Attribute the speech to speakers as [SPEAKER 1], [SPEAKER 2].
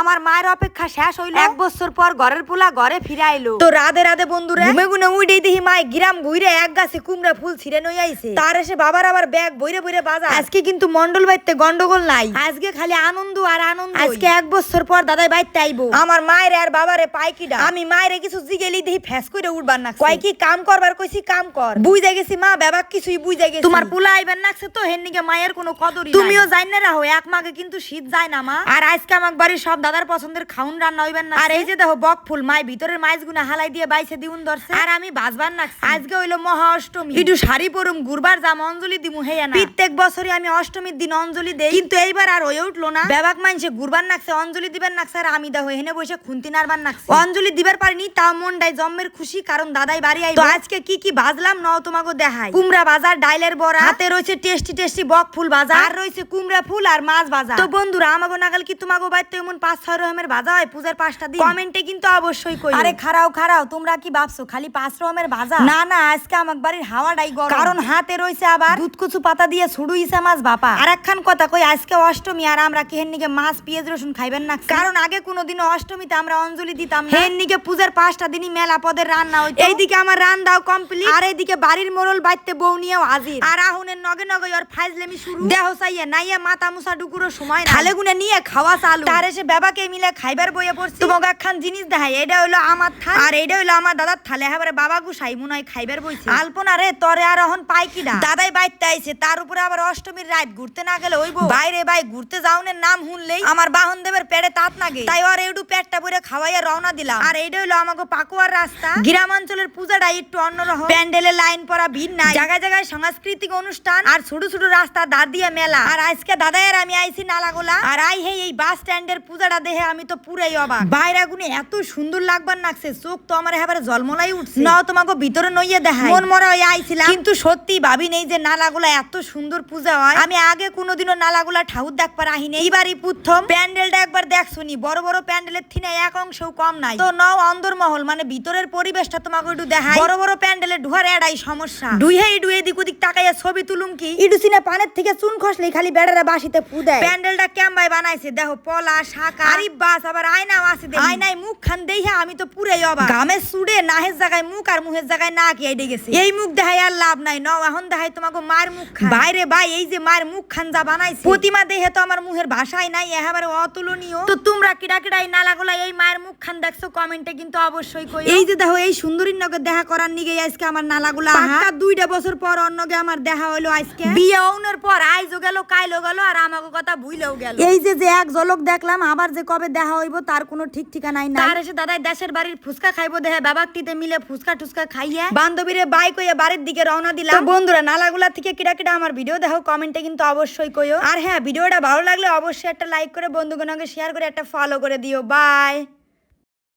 [SPEAKER 1] আমার মায়ের অপেক্ষা শেষ হইল এক বছর পর ঘরের পোলা ঘরে ফিরে আইলো তো রাধে রাধে বন্ধুরা ঘুমে গুনে উইডেই দেখি মায় গিরাম ঘুরে এক গাছে কুমড়া ফুল ছিঁড়ে নই আইছে। তার এসে বাবার আবার ব্যাগ বইরে বইরে বাজা আজকে কিন্তু মন্ডল বাইতে গন্ডগোল নাই। আজকে খালি আনন্দ আর আনন্দ আজকে এক বছর পর দাদাই বাইতে আইবো। আমার মায়ের আর বাবারে পাই কিডা আমি মায়ের কিছু জিগেলি দেখি ফ্যাস করে উঠবার না কয় কি কাম করবার কইছি কাম কর। বুঝে গেছি মা বাবা কিছুই বুঝে গেছি। তোমার পোলা আইবার নাকছে তো হেননিকে মায়ের কোনো কদরই তুমিও জান না রাহো এক মাকে কিন্তু শীত যায় না মা। আর আজকে আমার বাড়ির সব দাদার পছন্দের খাউন রান্না হইবেন না আর এই যে দেখো বক ফুল মাই ভিতরের মাইজ গুনা হালাই দিয়ে বাইছে দিউন ধরছে। আর আমি বাজবার না আজকে হইল মহা অষ্টমী। একটু শাড়ি পরুম গুরবার জাম অঞ্জলি দিমু হেয়া না। প্রত্যেক বছরই আমি অষ্টমীর দিন অঞ্জলি দেই। কিন্তু এইবার আর হয়ে উঠল না। বেবাক মানছে গুরবার নাকছে অঞ্জলি দিবেন নাকছে আর আমি দেখো হেনে বসে খুন্তি নারবার নাকছে অঞ্জলি দিবার পারিনি তাও মনটাই জম্মের খুশি কারণ দাদাই বাড়ি আই তো আজকে কি কি বাজলাম ন তোমাকে দেখাই। কুমড়া বাজার ডাইলের বড়া। হাতে রয়েছে টেস্টি টেস্টি বক ফুল বাজার। আর রয়েছে কুমড়া ফুল আর মাছ বাজার। তো বন্ধুরা আমাকে নাগাল কি তোমাকে বাইতে এমন পাঁচ ছয় রকমের ভাজা হয় পূজার পাঁচটা দিন। কমেন্টে কিন্তু অবশ্যই কই আরে খারাও খারাও তোমরা কি ভাবছ? খালি পাঁচ রকমের ভাজা না না আজকে আমার বাড়ির হাওয়াটাই গরম। কারণ হাতে রয়েছে আবার দুধ কুচু পাতা দিয়ে ছুড়ু ইসা মাছ বাপা। আর একখান কথা কই আজকে অষ্টমী আর আমরা কেহেন নিকে মাছ পেঁয়াজ রসুন খাইবেন না? কারণ আগে কোনোদিন অষ্টমীতে আমরা অঞ্জলি দিতাম না। হেন নিকে পূজার পাঁচটা দিনই মেলা পদের রান্না হইতো। এইদিকে আমার রান্নাও কমপ্লিট আর এইদিকে বাড়ির মোরল বাইতে বউ নিয়েও হাজির। আর আহুনের নগে নগে ওর ফাইজলেমি শুরু। দেহ সাইয়া নাইয়া মাথা মুসা ডুকুরো সময় খালে গুনে নিয়ে খাওয়া চালু। তার এসে বেবাকে মিলে খাইবার বইয়ে পড়ছি। তোমাকে একখান জিনিস দেখাই, এটা হইল আমার থাল, আর এটা হইল আমার দাদার থালে। হাবারে বাবা গুসাই মনে হয় খাইবার বইছে। আলপনা রে, তরে আর এখন পাই কিনা দাদাই বাইতে আইছে, তার উপরে আবার অষ্টমীর রাত, ঘুরতে না গেলে ওইব বাইরে বাই ঘুরতে যাওনের নাম শুনলেই আমার বাহন দেবের পেটে তাত নাগে। তাই আর একটু পেটটা ভরে খাওয়াইয়া রওনা দিলাম। আর এইটা হইল আমাকে পাকুয়ার রাস্তা। গ্রামাঞ্চলের পূজাটা একটু অন্যরকম। প্যান্ডেলের লাইন পরা ভিড় নাই। জায়গায় জায়গায় সাংস্কৃতিক অনুষ্ঠান আর ছোট ছোট রাস্তা দাঁড় দিয়ে মেলা। আর আজকে দাদাই আর আমি আইছি নালাগোলা। আর আই হে এই বাস স্ট্যান্ডের পূজাটা দেখে আমি তো পুরাই অবাক। বাইরা গুনে এত সুন্দর লাগবার নাকছে চোখ তো আমার এবারে জলমলাই উঠছে। ন তোমাকে ভিতরে নইয়ে দেখাই। মন মরা হয়ে আইছিলাম। কিন্তু সত্যি ভাবি নেই যে নালাগোলা এত সুন্দর পূজা হয়। আমি আগে কোনোদিনও নালাগোলা ঠাকুর দেখবার আহিনি এইবারই প্রথম প্যান্ডেলটা একবার দেখছনি বড় বড় প্যান্ডেলের থিনে এক অংশও কম নাই। তো নও অন্দরমহল মানে ভিতরের পরিবেশটা তোমাকে একটু দেখাই। বড় বড় প্যান্ডেলে ঢুয়ার এড়াই সমস্যা। ডুইহে ইডু এদিক ওদিক তাকাইয়া ছবি তুলুম কি? ইডু সিনা পানের থেকে চুন খসলেই খালি বেড়ারা বাসিতে ফু দেয় প্যান্ডেলটা কেমবাই বানাইছে দেখো পলা শাকা আরি বাস আবার আয়নাও আছে দেখি। আয়নায় মুখ খান দেইহা আমি তো পুরাই অবাক। গামে সুড়ে নাহের জায়গায় মুখ আর মুখের জায়গায় না কি আইডে গেছে। এই মুখ দেখাই আর লাভ নাই। ন এখন দেখাই তোমাকে মায়ের মুখ খান। বাইরে ভাই এই যে মায়ের মুখ খান যা বানাইছে। প্রতিমা দেহে তো আমার মুখের ভাষাই নাই একেবারে অতুলনীয়। তো তোমরা কিডা কিডাই না লাগলা এই মায়ের মুখ খান দেখছ? কমেন্টে কিন্তু অবশ্যই কই এই যে দেখো এই সুন্দরীর নগে দেখা করার নিগে আজকে আমার নালাগুলা। পাক্কা দুইটা বছর পর অন্যগে আমার দেখা হইল আজকে। বিয়ে হওয়ার পর আইজও গেল কাইলো গেল আর আমাকে কথা ভুইলেও গেল। এই যে যে এক ঝলক দেখলাম আবার যে কবে দেখা হইব তার কোনো ঠিক ঠিকানাই নাই। তার এসে দাদাই দেশের বাড়ির ফুচকা খাইবো দেহে বাবাকটিতে মিলে ফুচকা টুচকা খাইয়ে বান্ধবীরে বাই কইয়া বাড়ির দিকে রওনা দিলাম। বন্ধুরা নালাগুলা থেকে কিরা কিরা আমার ভিডিও দেখো কমেন্টে কিন্তু অবশ্যই কইও। আর হ্যাঁ ভিডিওটা ভালো লাগলে অবশ্যই একটা লাইক করে বন্ধুগণকে শেয়ার করে একটা ফলো করে দিও। বাই